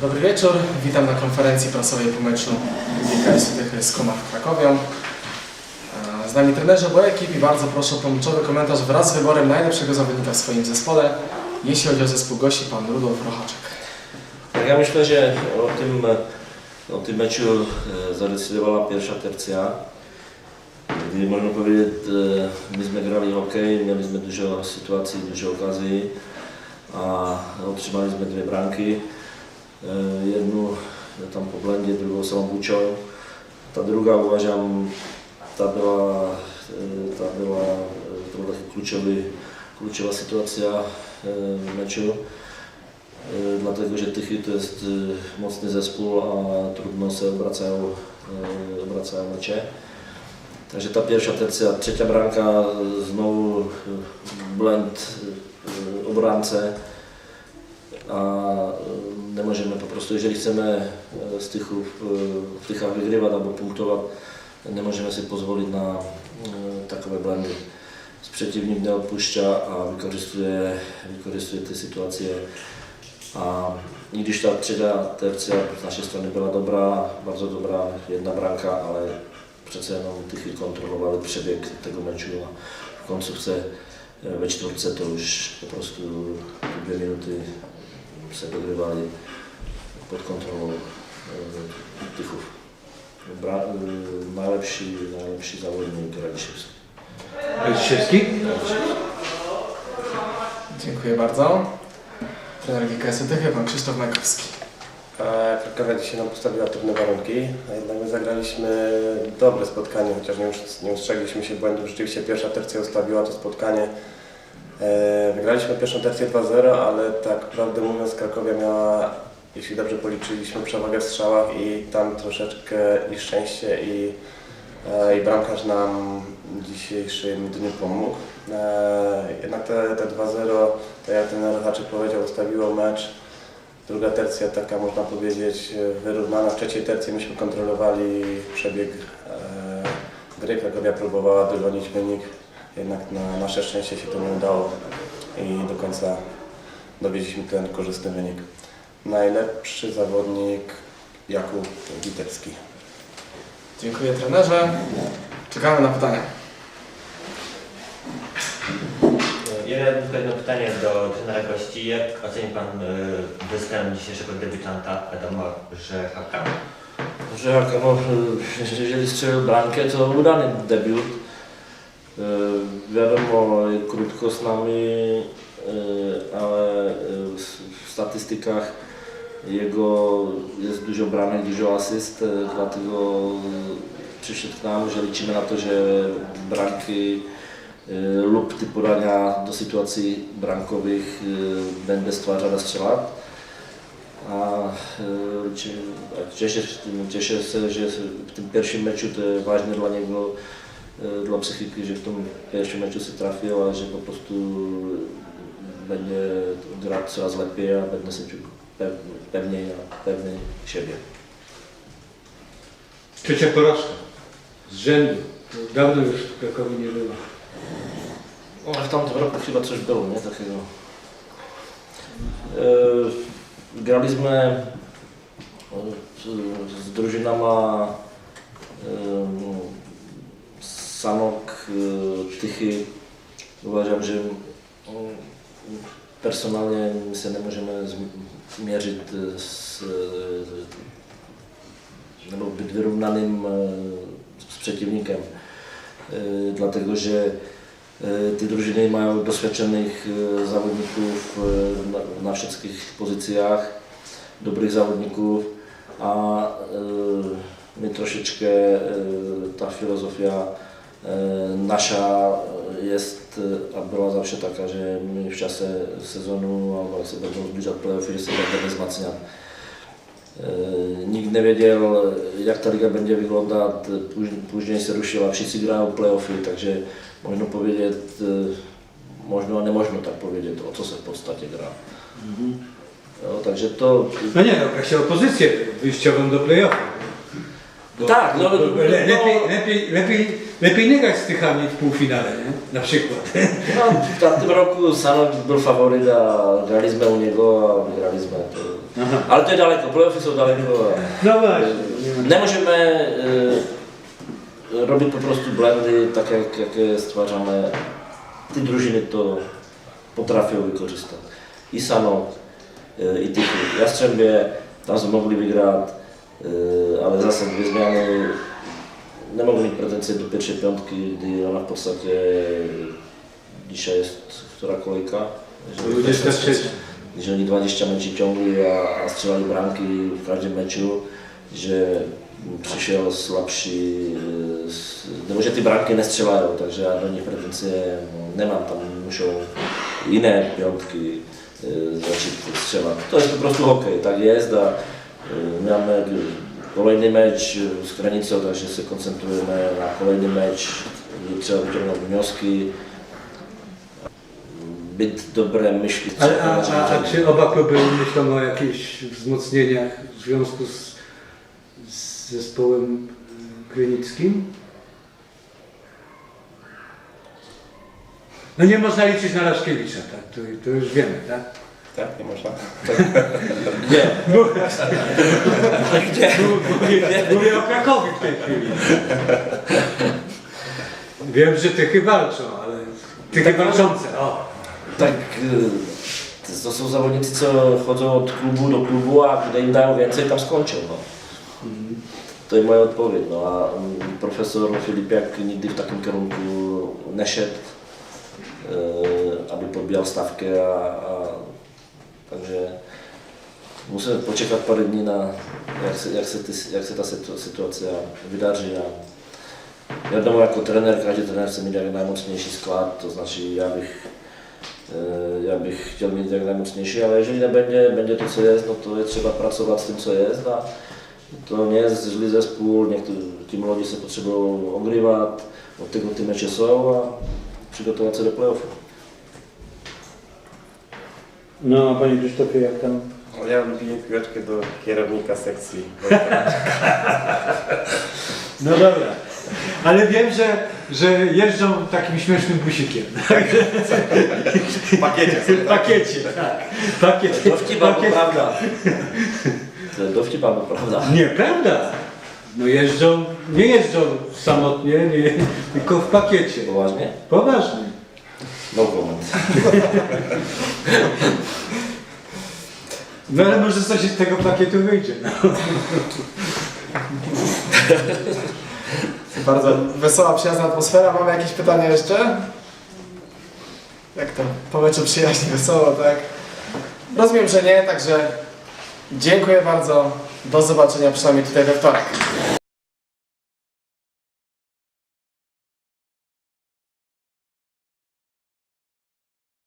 Dobry wieczór, witam na konferencji prasowej po meczu GKS Tychy z Komar Krakowią. E, Z nami trenerzy obu ekip i bardzo proszę o pomoczowy komentarz wraz z wyborem najlepszego zawodnika w swoim zespole. Jeśli chodzi o zespół gości, pan Rudolf Rochaczek. Tak, ja myślę, że o tym, o tym meczu e, zadecydowała pierwsza tercja. Gdy można powiedzieć, e, myśmy grali hokej, mieliśmy dużo sytuacji, dużo okazji, a otrzymaliśmy dwie bramki. Eh, jednu tam po blendě, druhou jsem obučil. Ta druhá uvažám, ta byla, eh, ta byla, eh, to byla klučový, klučová situace v meču, dlatego, že Tychy to je mocný zespůl a trudno se obracají, obracají meče. Takže ta první pierwsza a třetí branka, znovu blend obrance. A e, nie możemy po prostu, jeżeli chcemy e, z Tychów, e, w Tychach wygrywać albo punktować, nie możemy sobie pozwolić na takowe błędy. Przeciwnik nie odpuszcza, a wykorzystuje, wykorzystuje te sytuacje a i gdzieś ta trzecia tercja z naszej strony była dobra, bardzo dobra, jedna bramka, ale przece no, Tychy kontrolowały przebieg tego meczu, a w końcówce e, we czwórce to już po prostu dwie minuty sobie dogrywali pod kontrolą e, Tychów. Bra, e, najlepsi, najlepsi zawodnik Radziszewski. Radziszewski? Dziękuję bardzo. Trener GKS Tychy, pan Krzysztof Majkowski. E, Krakowia dzisiaj nam postawiła trudne warunki, a jednak my zagraliśmy dobre spotkanie, chociaż nie, nie ustrzegliśmy się błędów. Rzeczywiście pierwsza tercja ustawiła to spotkanie. E, Wygraliśmy pierwszą tercję 2-0, ale tak prawdę mówiąc Krakowia miała, jeśli dobrze policzyliśmy, przewagę w strzałach i tam troszeczkę i szczęście i, e, i bramkarz nam w dzisiejszym dniu pomógł. E, Jednak te, te 2-0, tak jak ten Haczyk powiedział, ustawiło mecz. Druga tercja taka można powiedzieć wyrównana. W trzeciej tercji myśmy kontrolowali przebieg gry. Krakowia próbowała dogonić wynik, jednak na nasze szczęście się to nie udało i do końca dowieźliśmy ten korzystny wynik. Najlepszy zawodnik Jakub Witebski. Dziękuję trenerze. Czekamy na pytania. Ja mam tylko jedno pytanie do trenera gości. Jak oceni Pan y, występ dzisiejszego debiutanta Adama Rzechaka? Że jak, no, jeżeli strzelił bramkę, to udany debiut. E, Wiadomo, krótko z nami, e, ale e, w statystykach jego jest dużo bramek, dużo asyst, e, dlatego przyszedł k nam, że liczymy na to, że bramki e, lub typu podania do sytuacji bramkowych e, będę stwarzał strzelać. A e, cie- a cieszę, się, że w tym pierwszym meczu to jest ważne dla niego, Eh, dlám se že v tom ještě meču se trafil eh, a že poprostu bedně drát coraz lepší a bedně se čuk pev, pevněji a pevněji k siebie. Trzecia porażka z rzędu. Dawno już Krakowi nie było. Ale v tamtym roku chyba což bylo, ne? Tak E, eh, graliśmy jsme. z drużynama e, no, Sanok, eh, Tychy. Uvažám, že mm, personálně my se nemůžeme měřit s, eh, nebo být vyrovnaným eh, s přetivníkem, dlatego že ty družiny mají dosvědčených závodníků na všech pozicích, dobrých závodníků a my trošičku ta filozofia nasza jest, e, a była zawsze taka, że my w czasie sezonu, albo jak się będą zbliżać playoffy, że się będziemy wzmacniać. Nikt nie wiedział, jak ta liga będzie wyglądać. Później, się ruszyła, wszyscy grają playoffy, także można powiedzieć, można, a nie można tak powiedzieć, o co się w podstawie gra. No, także to... No nie, określa opozycję wyjściową do play-offu. Bo- Tak, no, bo- bo le, no- lepiej, lepiej, lepiej lepiej nie grać z Tychami w półfinale, nie? Na przykład. No, w tamtym roku Sanok był faworyt, a graliśmy u niego, a wygraliśmy. Aha. Ale to jest daleko, playoffy są daleko. No właśnie. Nie możemy y, robić po prostu blendy tak jak, jakie stwarzamy. Te drużyny to potrafią wykorzystać. I Sanok, y, i Tychy. Jastrzębie tam są mogli wygrać, ale zasad dwie zmiany nie mogą mieć pretensji do pierwszej piątki, gdy ona w podstawie dzisiaj jest która kolejka? Jeżeli- 23. gdzie oni 20 meczów ciągli, a, a strzelali bramki w każdym meczu, że przyszedł słabszy, y, s- no może te bramki nie strzelają, także ja do nich pretensje nie mam, tam muszą inne piątki y, zacząć strzelać. To jest po prostu hokej, tak jest, a y, mamy kolejny mecz z granicą, także się koncentrujemy na kolejny mecz, i trzeba wyciągnąć wnioski, być dobre myśli. A, co a, a, a czy oba kluby myślą o jakichś wzmocnieniach w związku z, z zespołem y, krynickim? No nie można liczyć na Laszkiewicza, tak? To, to już wiemy, tak? Tak, nie można. Nie. Mówię o Krakowie w tej chwili. Wiem, że Tychy walczą, ale Tychy walczące, o. Tak, y, to są zawodnicy, co chodzą od klubu do klubu, a tutaj im dają więcej, tam skończą. No. To jest moja odpowiedź. No, a mm, profesor Filipiak nigdy w takim kierunku nie szedł, y, aby podbijał stawkę, a, a Takže musíme počekat pár dní na, jak se, jak se, ty, jak se ta situace vydaří. A wiadomo, jako trenér, každý trenér chce mít jak nejmocnější sklad, to znaczy já bych eh, já bych chtěl mít jak nejmocnější, ale jeżeli nebude, bude to, co je, no to je třeba pracovat s tím, co je. A to nie jest ze spůl, ti mladí se potřebují ogrývat, od tego te a przygotować se do playoffów. No, a Panie Krzysztofie, jak tam? No, Ja biję piłeczkę do kierownika sekcji. No dobra. Ale wiem, że, że jeżdżą takim śmiesznym busikiem. W pakiecie. W pakiecie, tak. Pakiecie. Dowcipa, bo prawda. To Dowcipa, bo prawda. Nie, prawda. No jeżdżą, nie jeżdżą samotnie, nie, tylko w pakiecie. Poważnie? Poważnie. No comment. No ale może coś z tego pakietu wyjdzie. No. Bardzo wesoła, przyjazna atmosfera. Mamy jakieś pytania jeszcze? Jak to? Po meczu przyjaźni, wesoło, tak? Rozumiem, że nie, także dziękuję bardzo. Do zobaczenia przynajmniej tutaj we wtorek.